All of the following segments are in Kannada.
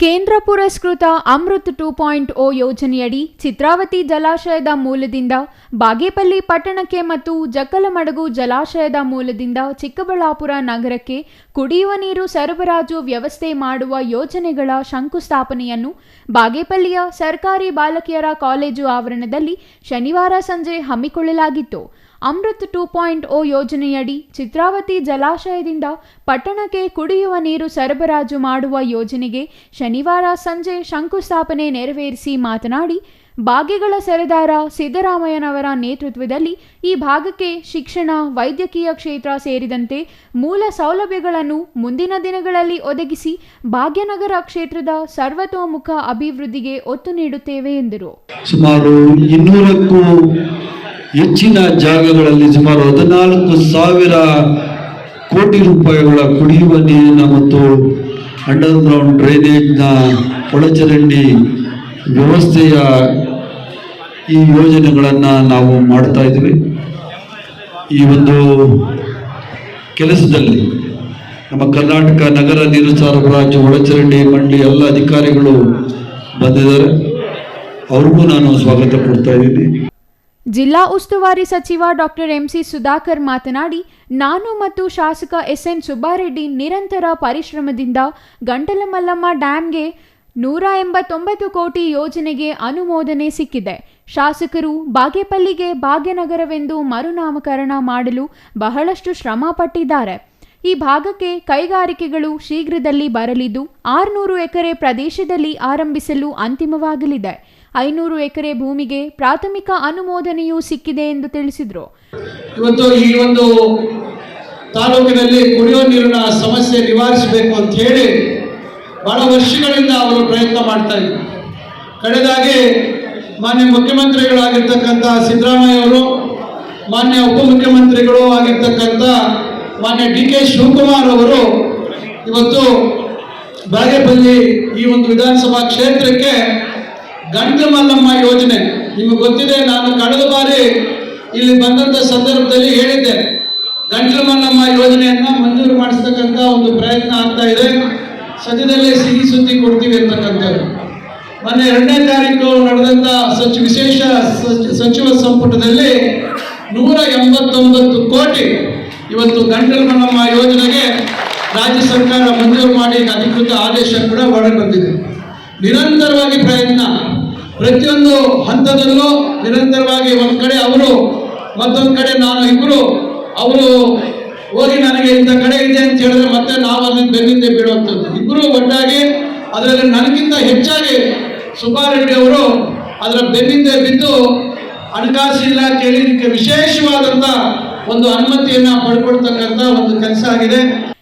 ಕೇಂದ್ರ ಪುರಸ್ಕೃತ ಅಮೃತ್ ಟೂ ಪಾಯಿಂಟ್ ಓ ಯೋಜನೆಯಡಿ ಚಿತ್ರಾವತಿ ಜಲಾಶಯದ ಮೂಲದಿಂದ ಬಾಗೇಪಲ್ಲಿ ಪಟ್ಟಣಕ್ಕೆ ಮತ್ತು ಜಕ್ಕಲಮಡಗು ಜಲಾಶಯದ ಮೂಲದಿಂದ ಚಿಕ್ಕಬಳ್ಳಾಪುರ ನಗರಕ್ಕೆ ಕುಡಿಯುವ ನೀರು ಸರಬರಾಜು ವ್ಯವಸ್ಥೆ ಮಾಡುವ ಯೋಜನೆಗಳ ಶಂಕುಸ್ಥಾಪನೆಯನ್ನು ಬಾಗೇಪಲ್ಲಿಯ ಸರ್ಕಾರಿ ಬಾಲಕಿಯರ ಕಾಲೇಜು ಆವರಣದಲ್ಲಿ ಶನಿವಾರ ಸಂಜೆ ಹಮ್ಮಿಕೊಳ್ಳಲಾಗಿತ್ತು. ಅಮೃತ್ ಟೂ ಪಾಯಿಂಟ್ ಓ ಯೋಜನೆಯಡಿ ಚಿತ್ರಾವತಿ ಜಲಾಶಯದಿಂದ ಪಟ್ಟಣಕ್ಕೆ ಕುಡಿಯುವ ನೀರು ಸರಬರಾಜು ಮಾಡುವ ಯೋಜನೆಗೆ ಶನಿವಾರ ಸಂಜೆ ಶಂಕುಸ್ಥಾಪನೆ ನೆರವೇರಿಸಿ ಮಾತನಾಡಿ, ಬಾಗೆಗಳ ಸರದಾರ ಸಿದ್ದರಾಮಯ್ಯನವರ ನೇತೃತ್ವದಲ್ಲಿ ಈ ಭಾಗಕ್ಕೆ ಶಿಕ್ಷಣ, ವೈದ್ಯಕೀಯ ಕ್ಷೇತ್ರ ಸೇರಿದಂತೆ ಮೂಲ ಸೌಲಭ್ಯಗಳನ್ನು ಮುಂದಿನ ದಿನಗಳಲ್ಲಿ ಒದಗಿಸಿ ಭಾಗ್ಯನಗರ ಕ್ಷೇತ್ರದ ಸರ್ವತೋಮುಖ ಅಭಿವೃದ್ಧಿಗೆ ಒತ್ತು ನೀಡುತ್ತೇವೆ ಎಂದರು. ಸುಮಾರು ಇನ್ನೂರಕ್ಕೂ ಹೆಚ್ಚಿನ ಜಾಗಗಳಲ್ಲಿ ಸುಮಾರು ಹದಿನಾಲ್ಕು ಸಾವಿರ ಕೋಟಿ ರೂಪಾಯಿಗಳ ಕುಡಿಯುವ ನೀರಿನ ಮತ್ತು ಅಂಡರ್ ಗ್ರೌಂಡ್ ಡ್ರೈನೇಜ್ನ ಒಳಚರಂಡಿ ವ್ಯವಸ್ಥೆಯ ಈ ಯೋಜನೆಗಳನ್ನು ನಾವು ಮಾಡ್ತಾ ಇದ್ದೀವಿ. ಈ ಒಂದು ಕೆಲಸದಲ್ಲಿ ನಮ್ಮ ಕರ್ನಾಟಕ ನಗರ ನೀರು ಸರಬರಾಜು ಒಳಚರಂಡಿ ಮಂಡಳಿ ಎಲ್ಲ ಅಧಿಕಾರಿಗಳು ಬಂದಿದ್ದಾರೆ. ಅವ್ರಿಗೂ ನಾನು ಸ್ವಾಗತ ಕೊಡ್ತಾ ಇದ್ದೀನಿ. ಜಿಲ್ಲಾ ಉಸ್ತುವಾರಿ ಸಚಿವ ಡಾಕ್ಟರ್ ಎಂಸಿ ಸುಧಾಕರ್ ಮಾತನಾಡಿ, ನಾನು ಮತ್ತು ಶಾಸಕ ಎಸ್ಎನ್ ಸುಬ್ಬಾರೆಡ್ಡಿ ನಿರಂತರ ಪರಿಶ್ರಮದಿಂದ ಗಂಟಲಮಲ್ಲಮ್ಮ ಡ್ಯಾಂಗೆ ನೂರ ಎಂಬತ್ತೊಂಬತ್ತು ಕೋಟಿ ಯೋಜನೆಗೆ ಅನುಮೋದನೆ ಸಿಕ್ಕಿದೆ. ಶಾಸಕರು ಬಾಗೇಪಲ್ಲಿಗೆ ಭಾಗ್ಯನಗರವೆಂದು ಮರುನಾಮಕರಣ ಮಾಡಲು ಬಹಳಷ್ಟು ಶ್ರಮ ಪಟ್ಟಿದ್ದಾರೆ. ಈ ಭಾಗಕ್ಕೆ ಕೈಗಾರಿಕೆಗಳು ಶೀಘ್ರದಲ್ಲಿ ಬರಲಿದ್ದು, ಆರುನೂರು ಎಕರೆ ಪ್ರದೇಶದಲ್ಲಿ ಆರಂಭಿಸಲು ಅಂತಿಮವಾಗಲಿದೆ. ಐನೂರು ಎಕರೆ ಭೂಮಿಗೆ ಪ್ರಾಥಮಿಕ ಅನುಮೋದನೆಯೂ ಸಿಕ್ಕಿದೆ ಎಂದು ತಿಳಿಸಿದರು. ಇವತ್ತು ಈ ಒಂದು ತಾಲೂಕಿನಲ್ಲಿ ಕುಡಿಯೋ ನೀರಿನ ಸಮಸ್ಯೆ ನಿವಾರಿಸಬೇಕು ಅಂತ ಹೇಳಿ ಬಹಳ ವರ್ಷಗಳಿಂದ ಅವರು ಪ್ರಯತ್ನ ಮಾಡ್ತಾ ಇದ್ರು. ಕಡೆದಾಗಿ ಮಾನ್ಯ ಮುಖ್ಯಮಂತ್ರಿಗಳಾಗಿರ್ತಕ್ಕಂಥ ಸಿದ್ದರಾಮಯ್ಯ ಅವರು, ಮಾನ್ಯ ಉಪಮುಖ್ಯಮಂತ್ರಿಗಳು ಆಗಿರ್ತಕ್ಕಂಥ ಮಾನ್ಯ ಡಿ ಕೆ ಶಿವಕುಮಾರ್ ಅವರು ಇವತ್ತು ಬಾಗೇಪಲ್ಲಿ ಈ ಒಂದು ವಿಧಾನಸಭಾ ಕ್ಷೇತ್ರಕ್ಕೆ ಗಂಟು ಮಲ್ಲಮ್ಮ ಯೋಜನೆ. ನಿಮಗೆ ಗೊತ್ತಿದೆ, ನಾನು ಕಳೆದ ಬಾರಿ ಇಲ್ಲಿ ಬಂದಂಥ ಸಂದರ್ಭದಲ್ಲಿ ಹೇಳಿದ್ದೆ ಗಂಟಲು ಮಲ್ಲಮ್ಮ ಯೋಜನೆಯನ್ನ ಮಂಜೂರು ಮಾಡಿಸ್ತಕ್ಕಂಥ ಒಂದು ಪ್ರಯತ್ನ ಆಗ್ತಾ ಇದೆ. ಸದ್ಯದಲ್ಲೇ ಸಿಹಿ ಸುದ್ದಿ ಕೊಡ್ತೀವಿ ಅಂತಕ್ಕಂಥದ್ದು ಮೊನ್ನೆ ಎರಡನೇ ತಾರೀಕು ನಡೆದಂಥ ಸಚ್, ವಿಶೇಷ ಸಚ್- ಸಚಿವ ಸಂಪುಟದಲ್ಲಿ ನೂರ ಎಂಬತ್ತೊಂಬತ್ತು ಕೋಟಿ ಇವತ್ತು ಗಂಟಲು ಮಲ್ಲಮ್ಮ ಯೋಜನೆಗೆ ರಾಜ್ಯ ಸರ್ಕಾರ ಮಂಜೂರು ಮಾಡಿ ಅಧಿಕೃತ ಆದೇಶ ಕೂಡ ಹೊರಗೆ ಬಂದಿದೆ. ನಿರಂತರವಾಗಿ ಪ್ರಯತ್ನ. ಪ್ರತಿಯೊಂದು ಹಂತದಲ್ಲೂ ನಿರಂತರವಾಗಿ ಒಂದು ಕಡೆ ಅವರು, ಮತ್ತೊಂದು ಕಡೆ ನಾನು ಇಬ್ರು. ಅವರು ಹೋಗಿ ನನಗೆ ಇಂಥ ಕಡೆ ಇದೆ ಅಂತ ಹೇಳಿದ್ರೆ ಮತ್ತೆ ನಾವು ಅದನ್ನ ಬೆನ್ನಿಂದೆ ಬೀಳುವಂಥದ್ದು ಇಬ್ರು ಒಟ್ಟಾಗಿ ಅದರಲ್ಲಿ ನನಗಿಂತ ಹೆಚ್ಚಾಗಿ ಸುಬ್ಬಾರೆಡ್ಡಿ ಅವರು ಅದರ ಬೆನ್ನಿಂದೆ ಬಿದ್ದು ಹಣಕಾಸು ಇಲಾಖೆಯಲ್ಲಿ ಇದಕ್ಕೆ ವಿಶೇಷವಾದಂಥ ಒಂದು ಅನುಮತಿಯನ್ನ ಪಡ್ಕೊಳ್ತಕ್ಕಂಥ ಒಂದು ಕೆಲಸ ಆಗಿದೆ.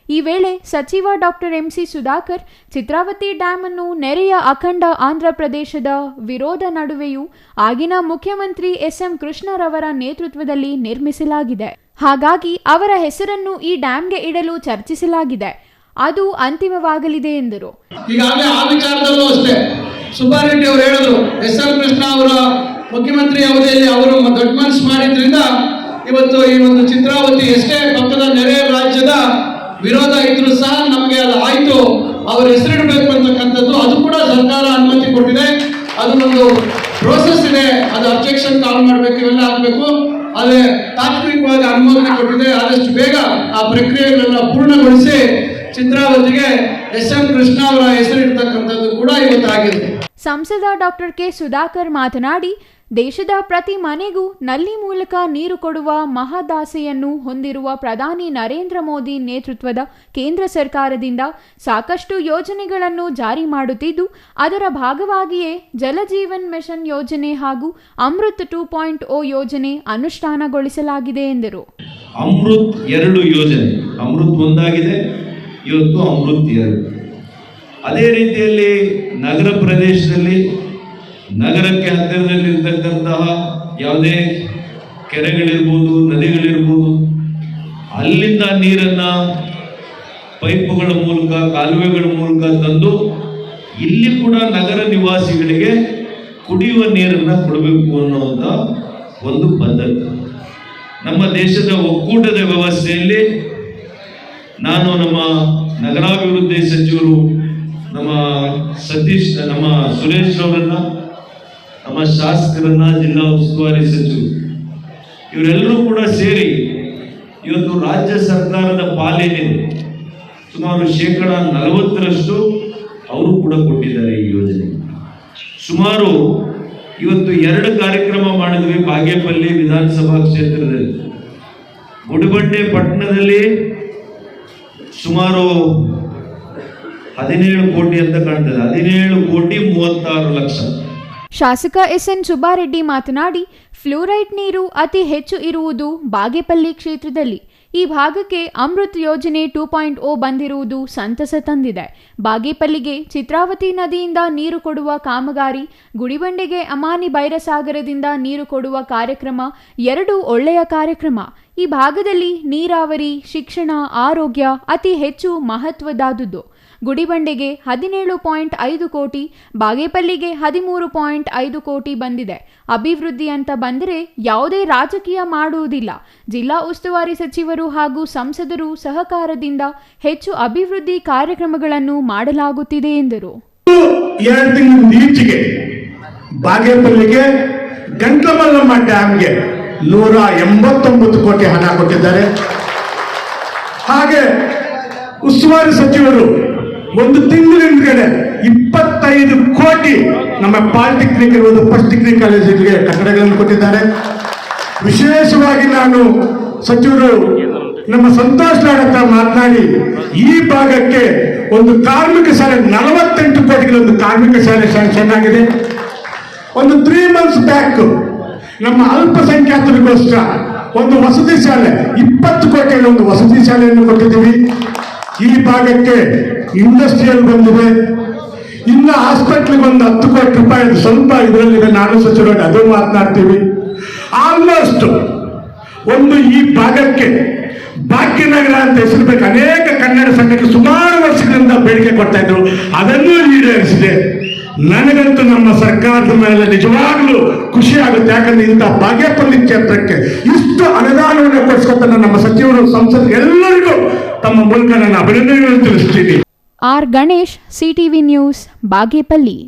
ಈ ವೇಳೆ ಸಚಿವ doctor MC Sudhakar, Chitravati dam ಅನ್ನು ನೆರೆಯ ಅಖಂಡ ಆಂಧ್ರ ಪ್ರದೇಶದ ವಿರೋಧ ನಡುವೆಯೂ ಆಗಿನ ಮುಖ್ಯಮಂತ್ರಿ ಎಸ್ಎಂ ಕೃಷ್ಣರವರ ನೇತೃತ್ವದಲ್ಲಿ ನಿರ್ಮಿಸಲಾಗಿದೆ. ಹಾಗಾಗಿ ಅವರ ಹೆಸರನ್ನು ಈ ಡ್ಯಾಂಗೆ ಇಡಲು ಚರ್ಚಿಸಲಾಗಿದೆ. ಅದು ಅಂತಿಮವಾಗಲಿದೆ ಎಂದರು. ಈಗಾಗಲೇ ಆ ವಿಚಾರದಲ್ಲೂ ಅಷ್ಟೇ. ಸುಬ್ಬಾರೆಡ್ಡಿ ಅವರು ಹೇಳಿದ್ರು ಎಸ್ ಕೃಷ್ಣ ಅವರ ಮುಖ್ಯಮಂತ್ರಿ ಅವಧಿಯಲ್ಲಿ ಅವರು ದೊಡ್ಡ ಮನಸ್ಸು ಮಾಡಿದ್ರಿಂದ ಇವತ್ತು ಈ ಒಂದು ಚಿತ್ರಾವತಿ ಎಷ್ಟೇ ಪಕ್ಕದ ನೆರೆಯ ರಾಜ್ಯದ ವಿರೋಧ ಇದ್ರು ಸಹ ನಮಗೆ ಅದು ಆಯ್ತು. ಅವ್ರ ಹೆಸರಿಡಬೇಕು ಅಂತಕ್ಕಂಥದ್ದು, ಅದು ಕೂಡ ಸರ್ಕಾರ ಅನುಮತಿ ಕೊಟ್ಟಿದೆ. ಅದು ಒಂದು ಪ್ರೋಸೆಸ್ ಇದೆ. ಅದು ಅಬ್ಜೆಕ್ಷನ್ ಕಾಲ್ ಮಾಡಬೇಕು, ಇವೆಲ್ಲ ಆಗಬೇಕು. ಆದರೆ ತಾತ್ವಿಕವಾಗಿ ಅನುಮೋದನೆ ಕೊಟ್ಟಿದೆ. ಆದಷ್ಟು ಬೇಗ ಆ ಪ್ರಕ್ರಿಯೆಗಳನ್ನ ಪೂರ್ಣಗೊಳಿಸಿ ಚಿತ್ರಾವತಿಗೆ ಎಸ್ ಎಂ ಕೃಷ್ಣ ಅವರ ಹೆಸರಿಡ್ತಕ್ಕಂಥದ್ದು ಕೂಡ ಇವತ್ತು ಆಗಿದೆ ಸಂಸದ ಡಾಕ್ಟರ್ ಕೆ ಸುಧಾಕರ್ ಮಾತನಾಡಿ ದೇಶದ ಪ್ರತಿ ಮನೆಗೂ ನಲ್ಲಿ ಮೂಲಕ ನೀರು ಕೊಡುವ ಮಹದಾಸೆಯನ್ನು ಹೊಂದಿರುವ ಪ್ರಧಾನಿ ನರೇಂದ್ರ ಮೋದಿ ನೇತೃತ್ವದ ಕೇಂದ್ರ ಸರ್ಕಾರದಿಂದ ಸಾಕಷ್ಟು ಯೋಜನೆಗಳನ್ನು ಜಾರಿ ಮಾಡುತ್ತಿದ್ದು, ಅದರ ಭಾಗವಾಗಿಯೇ ಜಲಜೀವನ್ ಮಿಷನ್ ಯೋಜನೆ ಹಾಗೂ ಅಮೃತ್ ಟೂ ಪಾಯಿಂಟ್ ಓ ಯೋಜನೆ ಅನುಷ್ಠಾನಗೊಳಿಸಲಾಗಿದೆ ಎಂದರು. ಅಮೃತ್ ಎರಡು ಯೋಜನೆ. ಅಮೃತ್ ಒಂದಾಗಿದೆ, ಇವತ್ತು ಅಮೃತ್ ಎರಡು. ಅದೇ ರೀತಿಯಲ್ಲಿ ನಗರ ಪ್ರದೇಶದಲ್ಲಿ ನಗರಕ್ಕೆ ಹತ್ತಿರದಲ್ಲಿರ್ತಕ್ಕಂತಹ ಯಾವುದೇ ಕೆರೆಗಳಿರ್ಬೋದು, ನದಿಗಳಿರ್ಬೋದು, ಅಲ್ಲಿಂದ ನೀರನ್ನು ಪೈಪುಗಳ ಮೂಲಕ, ಕಾಲುವೆಗಳ ಮೂಲಕ ತಂದು ಇಲ್ಲಿ ಕೂಡ ನಗರ ನಿವಾಸಿಗಳಿಗೆ ಕುಡಿಯುವ ನೀರನ್ನು ಕೊಡಬೇಕು ಅನ್ನುವಂತ ಒಂದು ಪದ್ಧತಿ. ನಮ್ಮ ದೇಶದ ಒಕ್ಕೂಟದ ವ್ಯವಸ್ಥೆಯಲ್ಲಿ ನಾನು ನಮ್ಮ ನಗರಾಭಿವೃದ್ಧಿ ಸಚಿವರು ನಮ್ಮ ಸತೀಶ್, ನಮ್ಮ ಸುರೇಶ್ ಅವರನ್ನ ನಮ್ಮ ಶಾಸಕರನ್ನ ಜಿಲ್ಲಾ ಉಸ್ತುವಾರಿ ಸಚಿವರು. ಇವರೆಲ್ಲರೂ ಕೂಡ ಸೇರಿ ಇವತ್ತು ರಾಜ್ಯ ಸರ್ಕಾರದ ಪಾಲೇನಿದೆ ಸುಮಾರು ಶೇಕಡ ನಲವತ್ತರಷ್ಟು ಅವರು ಕೂಡ ಕೊಟ್ಟಿದ್ದಾರೆ ಈ ಯೋಜನೆ. ಸುಮಾರು ಇವತ್ತು ಎರಡು ಕಾರ್ಯಕ್ರಮ ಮಾಡಿದ್ವಿ ಬಾಗೇಪಲ್ಲಿ ವಿಧಾನಸಭಾ ಕ್ಷೇತ್ರದಲ್ಲಿ. ಗುಡಿಬಂಡೆ ಪಟ್ಟಣದಲ್ಲಿ ಸುಮಾರು ಹದಿನೇಳು ಕೋಟಿ ಅಂತ ಕಾಣ್ತದೆ. ಹದಿನೇಳು ಕೋಟಿ ಮೂವತ್ತಾರು ಲಕ್ಷ. ಶಾಸಕ ಎಸ್ಎನ್ ಸುಬ್ಬಾರೆಡ್ಡಿ ಮಾತನಾಡಿ, ಫ್ಲೂರೈಡ್ ನೀರು ಅತಿ ಹೆಚ್ಚು ಇರುವುದು ಬಾಗೇಪಲ್ಲಿ ಕ್ಷೇತ್ರದಲ್ಲಿ. ಈ ಭಾಗಕ್ಕೆ ಅಮೃತ್ ಯೋಜನೆ ಟೂ ಪಾಯಿಂಟ್ ಓ ಬಂದಿರುವುದು ಸಂತಸ ತಂದಿದೆ. ಬಾಗೇಪಲ್ಲಿಗೆ ಚಿತ್ರಾವತಿ ನದಿಯಿಂದ ನೀರು ಕೊಡುವ ಕಾಮಗಾರಿ, ಗುಡಿಬಂಡೆಗೆ ಅಮಾನಿ ಬೈರಸಾಗರದಿಂದ ನೀರು ಕೊಡುವ ಕಾರ್ಯಕ್ರಮ, ಎರಡು ಒಳ್ಳೆಯ ಕಾರ್ಯಕ್ರಮ. ಈ ಭಾಗದಲ್ಲಿ ನೀರಾವರಿ, ಶಿಕ್ಷಣ, ಆರೋಗ್ಯ ಅತಿ ಹೆಚ್ಚು ಮಹತ್ವದಾದುದು ಗುಡಿಬಂಡೆಗೆ ಹದಿನೇಳು ಪಾಯಿಂಟ್ ಐದು ಕೋಟಿ, ಬಾಗೇಪಲ್ಲಿಗೆ ಹದಿಮೂರು ಪಾಯಿಂಟ್ ಐದು ಕೋಟಿ ಬಂದಿದೆ. ಅಭಿವೃದ್ಧಿ ಅಂತ ಬಂದರೆ ಯಾವುದೇ ರಾಜಕೀಯ ಮಾಡುವುದಿಲ್ಲ. ಜಿಲ್ಲಾ ಉಸ್ತುವಾರಿ ಸಚಿವರು ಹಾಗೂ ಸಂಸದರು ಸಹಕಾರದಿಂದ ಹೆಚ್ಚು ಅಭಿವೃದ್ಧಿ ಕಾರ್ಯಕ್ರಮಗಳನ್ನು ಮಾಡಲಾಗುತ್ತಿದೆ ಎಂದರು. ಬಾಗೇಪಲ್ಲಿಗೆ ಡ್ಯಾಮ್ಗೆ ನೂರ ಎಂಬತ್ತೊಂಬತ್ತು ಕೋಟಿ ಹಣ ಕೊಟ್ಟಿದ್ದಾರೆ. ಹಾಗೆ ಉಸ್ತುವಾರಿ ಸಚಿವರು ಒಂದು ತಿಂಗಳ ಹಿಂದ್ಗಡೆ ಇಪ್ಪತ್ತೈದು ಕೋಟಿ ನಮ್ಮ ಪಾಲಿಟೆಕ್ನಿಕ್ ಇರುವುದು ಫಸ್ಟ್ ಡಿಗ್ರಿ ಕಾಲೇಜಿಗೆ ಕಟ್ಟಡಗಳನ್ನು ಕೊಟ್ಟಿದ್ದಾರೆ. ವಿಶೇಷವಾಗಿ ನಾನು ಸಚಿವರು ನಮ್ಮ ಸಂತೋಷ್ ಲಾಡ್ ಹತ್ರ ಮಾತನಾಡಿ, ಈ ಭಾಗಕ್ಕೆ ಒಂದು ಕಾರ್ಮಿಕ ಶಾಲೆ, ನಲವತ್ತೆಂಟು ಕೋಟಿಗೆ ಒಂದು ಕಾರ್ಮಿಕ ಶಾಲೆ ಸ್ಯಾಂಕ್ಷನ್ ಆಗಿದೆ ಒಂದು ತ್ರೀ ಮಂತ್ಸ್ ಬ್ಯಾಕ್ ನಮ್ಮ ಅಲ್ಪಸಂಖ್ಯಾತರಿಗೋಸ್ಕರ ಒಂದು ವಸತಿ ಶಾಲೆ, ಇಪ್ಪತ್ತು ಕೋಟಿಯಲ್ಲಿ ಒಂದು ವಸತಿ ಶಾಲೆಯನ್ನು ಕೊಟ್ಟಿದ್ದೀವಿ. ಈ ಭಾಗಕ್ಕೆ ಇಂಡಸ್ಟ್ರಿಯಲ್ ಬಂದಿದೆ. ಇನ್ನು ಹಾಸ್ಪಿಟ್ಲಿಗೆ ಒಂದು ಹತ್ತು ಕೋಟಿ ರೂಪಾಯಿ ಸ್ವಲ್ಪ ಇದರಲ್ಲಿದೆ. ನಾನು ಸಚಿವರಾಗಿ ಅದು ಮಾತನಾಡ್ತೀವಿ. ಆಲ್ಮೋಸ್ಟ್ ಒಂದು ಈ ಭಾಗಕ್ಕೆ ಭಾಗ್ಯನಗರ ಅಂತ ಹೆಸರು ಬೇಕು. ಅನೇಕ ಕನ್ನಡ ಸಂಘಕ್ಕೆ ಸುಮಾರು ವರ್ಷಗಳಿಂದ ಬೇಡಿಕೆ ಕೊಡ್ತಾ ಇದ್ರು. ಅದನ್ನು ಈಡೇರಿಸಿದೆ. ನನಗಂತೂ ನಮ್ಮ ಸರ್ಕಾರದ ಮೇಲೆ ನಿಜವಾಗ್ಲೂ ಖುಷಿ ಆಗುತ್ತೆ. ಯಾಕಂದ್ರೆ ಇಂತ ಬಾಗೇಪಲ್ಲಿ ಕ್ಷೇತ್ರಕ್ಕೆ ಇಷ್ಟು ಅನುದಾನವನ್ನು ಕೊಡಿಸ್ಕೊತಾನೆ ನಮ್ಮ ಸಚಿವರು ಸಂಸತ್ ಎಲ್ಲರಿಗೂ ತಮ್ಮ ಮೂಲಕ ನನ್ನ ಅಭಿನಂದನೆಗಳನ್ನು ತಿಳಿಸ್ತೀನಿ. R Ganesh, CTV news, Bagepalli.